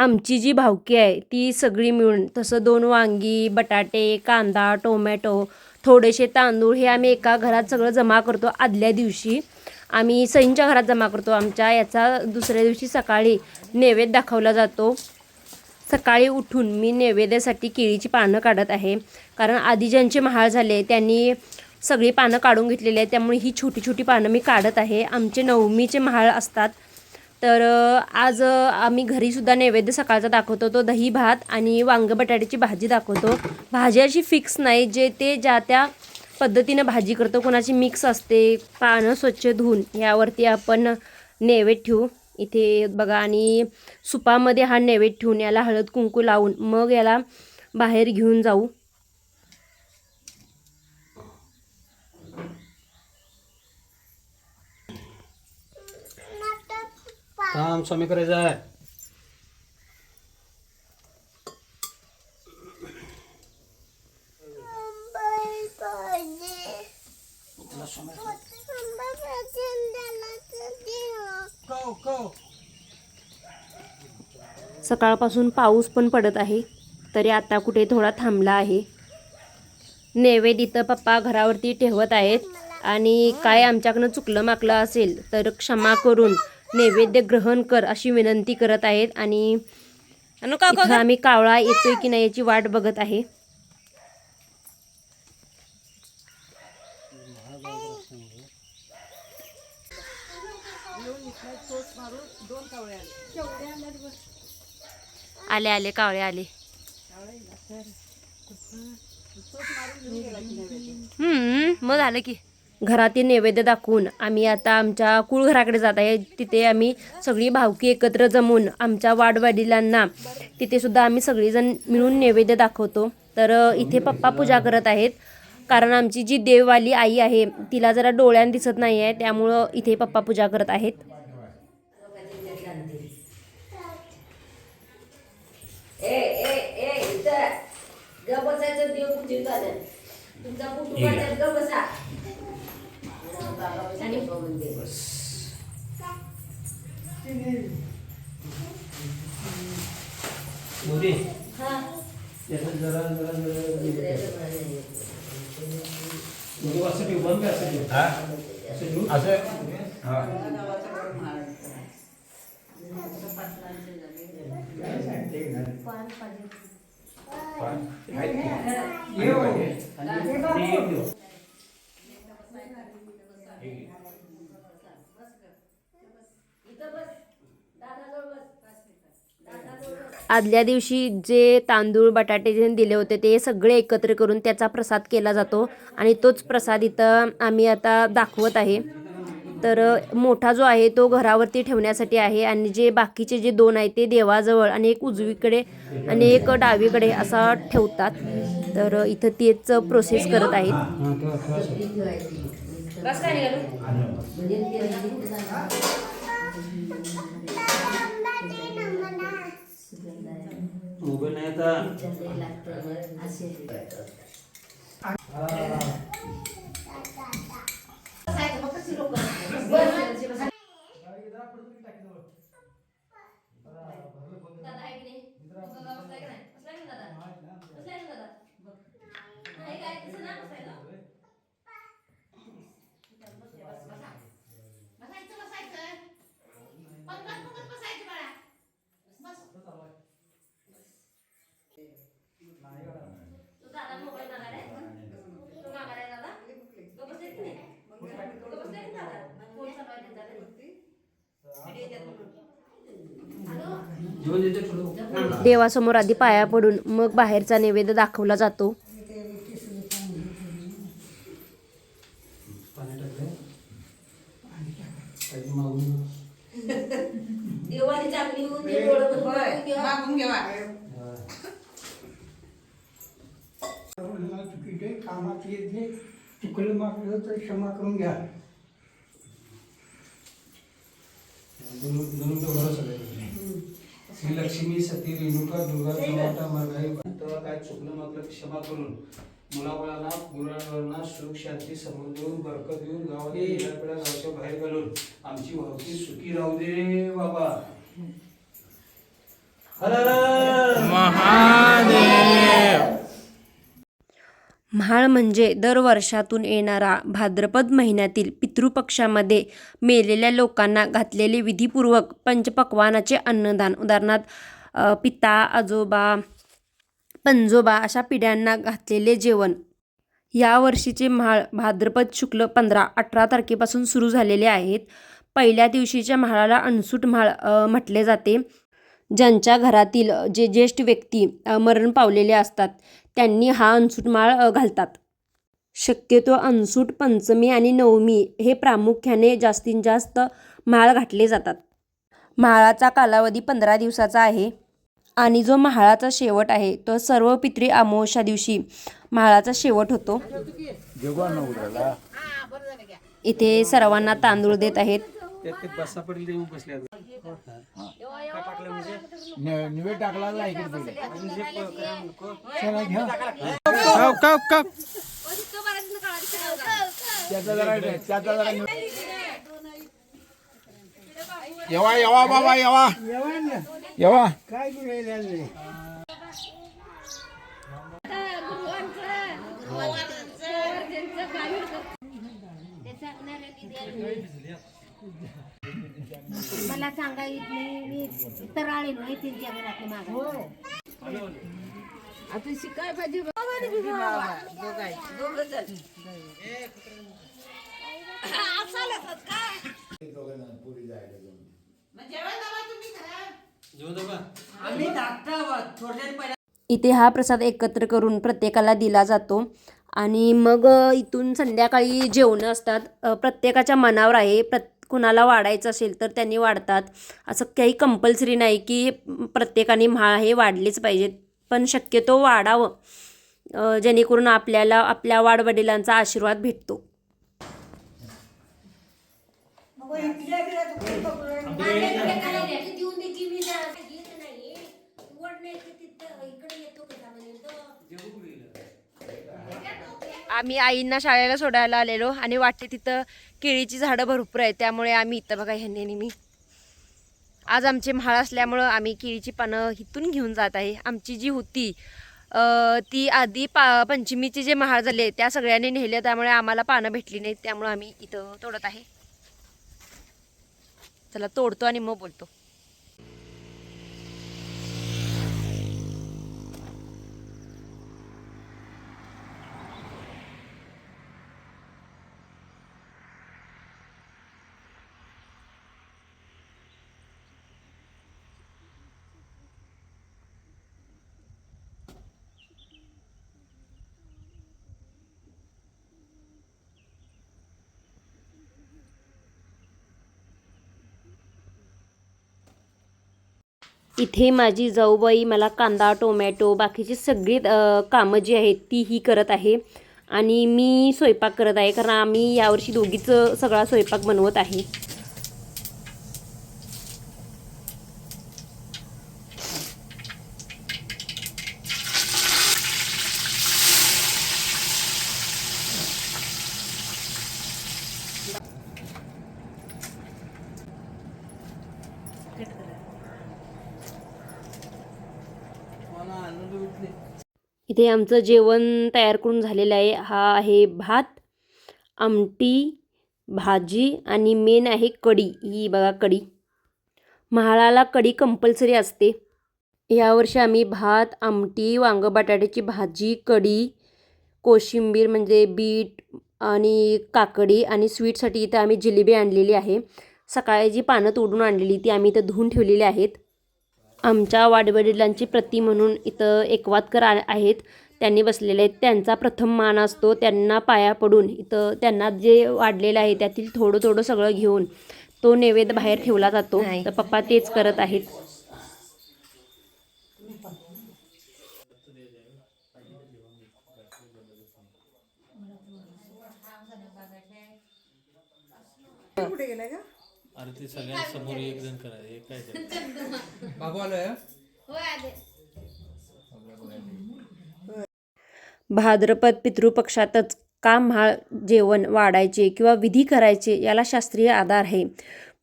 आमची जी भावकी आहे ती सगळी मिळून तसं दोन वांगी बटाटे कांदा टोमॅटो थोडेसे तांदूळ हे आम्ही एका घरात सगळं जमा करतो आदल्या दिवशी. आम्ही सईंच्या घरात जमा करतो. आमच्या याचा दुसऱ्या दिवशी सकाळी नैवेद्य दाखवला जातो. सकाळी उठून मी नैवेद्यासाठी केळीची पानं काढत आहे. कारण आधी ज्यांचे महाळ झाले त्यांनी सगळी पानं काढून घेतलेली आहेत. त्यामुळे ही छोटी छोटी पानं मी काढत आहे. आमचे नवमीचे महाळ असतात. तर आज आम्ही घरीसुद्धा नैवेद्य सकाळचा दाखवतो तो दही भात आणि वांग बटाट्याची भाजी दाखवतो. भाजी अशी फिक्स नाही जे ते ज्या त्या पद्धतीनं भाजी करतो कोणाची मिक्स असते पानं स्वच्छ धुवून यावरती आपण नैवेद्य ठेवू. इथे बघा आणि सुपामध्ये हा नैवेद्य ठेवून याला हळद कुंकू लावून मग याला बाहेर घेऊन जाऊ. काम स्वामी करायचं आहे सकाळपासून पाऊस पण पडत आहे तरी आता कुठे थोडा थांबला आहे. नैवेद्य इथं पप्पा घरावरती ठेवत आहेत आणि काय आमच्याकडनं चुकलं माकलं असेल तर क्षमा करून नैवेद्य ग्रहण कर अशी विनंती करत आहेत आणि आम्ही कावळा येतोय की नाही याची वाट बघत आहे. आले आले कावळे आले. हम्म मग झालं की. घरातील नैवेद्य दाखवून आम्ही आता आमच्या कुळघराकडे जात आहे. तिथे आम्ही सगळी भावकी एकत्र जमून आमच्या वाडवडिलांना तिथेसुद्धा आम्ही सगळीजण मिळून नैवेद्य दाखवतो. तर इथे पप्पा पूजा करत आहेत. कारण आमची जी देववाली आई आहे तिला जरा डोळ्यान दिसत नाही आहे त्यामुळं इथे पप्पा पूजा करत आहेत. ए मोदी. हा. याच्यात जरा जरा जरा मोदी असं ठेव बंद असं ठेव. असं ठेवू? एक ठेव. आदल्या दिवशी जे तांदूळ बटाटे जे दिले होते ते सगळे एकत्र करून त्याचा प्रसाद केला जातो. आणि तोच प्रसाद इथं आम्ही आता दाखवत आहे. तर मोठा जो आहे तो घरावरती ठेवण्यासाठी आहे. आणि जे बाकीचे जे दोन आहेत ते देवाजवळ आणि एक उजवीकडे आणि एक डावीकडे असा ठेवतात. तर इथं तेच प्रोसेस करत आहेत हा, ठेवा, ठेवा असं. बस काय निघालो मोबाईल नाही आता दादा आहे की नाही दादा बसलाय की नाही बसलाय की दादा बसलाय ना दादा नाही काय तसं ना बसायला बसायचं बसायचं पंगत पंगत बसायचं बाळा बस तू दादा मोबाईल मागायला आहे? तू मागायला आहे दादा तो बसलाय की नाही तो बसलाय की दादा फोन चालू आहे त्यांचा घरी. हॅलो जेवण देते थोडं देवासमोर आधी पाया पडून मग बाहेरचा नैवेद्य दाखवला जातो. चुकीचे कामात येत चुकलं मागलं तर क्षमा करून घ्या दोन दोन डोंगर सगळे श्री लक्ष्मी सती रेणुका दुर्गा काय चुकलं क्षमा करून सुख शांती समृद्धी देऊन बरकत देऊन गावाची पिढ्या गावच्या बाहेर घालून आमची वाहतूक सुखी राहू दे बाबा. म्हाळ म्हणजे दर वर्षातून येणारा भाद्रपद महिन्यातील पितृपक्षामध्ये मेलेल्या लोकांना घातलेले विधीपूर्वक पंचपक्वानाचे अन्नदान. उदाहरणार्थ पिता आजोबा पंजोबा अशा पिढ्यांना घातलेले जेवण. या वर्षीचे म्हाळ भाद्रपद शुक्ल पंधरा अठरा तारखेपासून सुरू झालेले आहेत. पहिल्या दिवशीच्या म्हाळाला अणसूट म्हाळ म्हटले जाते. ज्यांच्या घरातील जे ज्येष्ठ व्यक्ती मरण पावलेले असतात. त्यांनी हा अनसूट माळ घालतात. शक्यतो अनसूट पंचमी आणि नवमी हे प्रामुख्याने जास्तीत जास्त माळ घातले जातात. म्हाळाचा कालावधी पंधरा दिवसाचा आहे आणि जो म्हाळाचा शेवट आहे तो सर्व पितृ अमावस्या दिवशी म्हाळाचा शेवट होतो. इथे सर्वांना तांदूळ देत आहेत. त्यात ते येऊन. निवे टाकला ना इकडे. चला घ्या काप, काप, काप. त्याचा जरा त्याचा जरा येवा येवा बाबा येवा. येवा काय बोलायला नाही मला सांगा मी तर आले नाही त्यांच्या घरात मागा. आता शिकाय पाहिजे इथे हा प्रसाद एकत्र करून प्रत्येकाला दिला जातो. आणि मग इथून संध्याकाळी जेवणं असतात. प्रत्येकाच्या मनावर आहे. प्रत कुणाला वाढायचं असेल तर त्यांनी वाढतात. असं काही कंपल्सरी नाही की प्रत्येकाने म्हा हे वाढलेच पाहिजेत पण शक्यतो वाढावं. जेणेकरून आपल्याला आपल्या वाडवडिलांचा आशीर्वाद भेटतो देऊन दे की मी जरा येत नाही वड नाही तर तिथं इकडे येतो का आम्ही आईंना शाळेला सोडायला आलेलो आणि वाटते तिथं केळीची झाडं भरपूर आहेत त्यामुळे आम्ही इथं बघा ह्यांनी नेहमी आज आमचे म्हाळ असल्यामुळं आम्ही केळीची पानं इथून घेऊन जात आहे. आमची जी होती ती आधी पा पंचमीचे जे महाळ झाले त्या सगळ्यांनी नेले त्यामुळे आम्हाला पानं भेटली नाहीत त्यामुळं आम्ही इथं तोडत आहे. चला तोडतो आणि मग बोलतो. इथे माझी जाऊबाई मला कांदा टोमॅटो बाकीची सगळी कामं जी आहेत ती ही करत आहे. आणि मी स्वयंपाक करत आहे कारण आम्ही यावर्षी दोघीचं सगळा स्वयंपाक बनवत आहे. इथे आमचं जेवण तयार करून झालेलं आहे. हा आहे भात आमटी भाजी आणि मेन आहे कढी. ही बघा कढी. महाळाला कढी कंपल्सरी असते. यावर्षी आम्ही भात आमटी वांग बटाट्याची भाजी कढी कोशिंबीर म्हणजे बीट आणि काकडी आणि स्वीटसाठी इथं आम्ही जिलेबी आणलेली आहे. सकाळी जी पानं तोडून आणलेली ती आम्ही इथं धुवून ठेवलेली आहेत. आमच्या वाडवडिलांची प्रति म्हणून इथं एकवातकर आ- आहेत. त्यांनी बसलेले आहेत. त्यांचा प्रथम मान असतो. त्यांना पाया पडून इथं त्यांना जे वाढलेलं आहे त्यातील थोडं थोडं सगळं घेऊन तो नैवेद्य बाहेर ठेवला जातो. तर पप्पा तेच करत आहेत. अरे ते सगळ्यांसमोर एक जण करा हे काय? बाबू आलोय भाद्रपद पितृपक्षातच का म्हाळ जेवण वाढायचे किंवा विधी करायचे याला शास्त्रीय आधार आहे.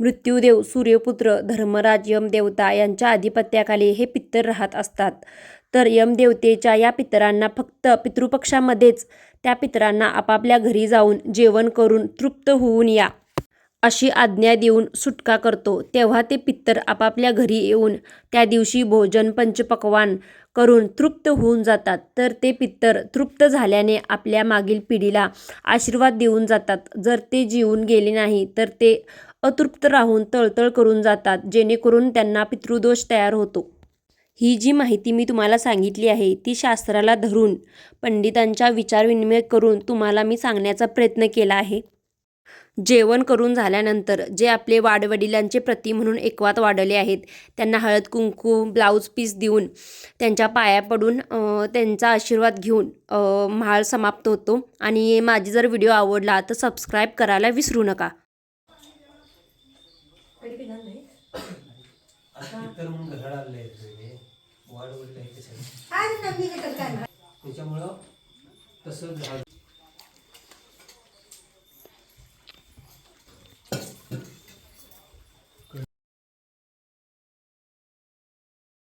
मृत्यूदेव सूर्यपुत्र धर्मराज यमदेवता यांच्या अधिपत्याखाली हे पित्तर राहत असतात. तर यमदेवतेच्या या पितरांना फक्त पितृपक्षामध्येच त्या पितरांना आपापल्या घरी जाऊन जेवण करून तृप्त होऊन या. अशी आज्ञा देऊन सुटका करतो तेव्हा ते पित्तर आपापल्या घरी येऊन त्या दिवशी भोजन पंचपक्वान करून तृप्त होऊन जातात. तर ते पित्तर तृप्त झाल्याने आपल्या मागील पिढीला आशीर्वाद देऊन जातात. जर ते जीवन गेले नाही तर ते अतृप्त राहून तळतळ करून जातात जेणेकरून त्यांना पितृदोष तयार होतो. ही जी माहिती मी तुम्हाला सांगितली आहे ती शास्त्राला धरून पंडितांच्या विचारविनिमय करून तुम्हाला मी सांगण्याचा प्रयत्न केला आहे. जेवण करून झाल्यानंतर जे आपले वाडवडिलांचे प्रती म्हणून एकवात वाढले आहेत त्यांना हळद कुंकू ब्लाऊज पीस देऊन त्यांच्या पाया पडून त्यांचा आशीर्वाद घेऊन अ, महाळ समाप्त होतो. आणि माझी जर व्हिडिओ आवडला तर सबस्क्राईब करायला विसरू नका. त्याच्यामुळं तसं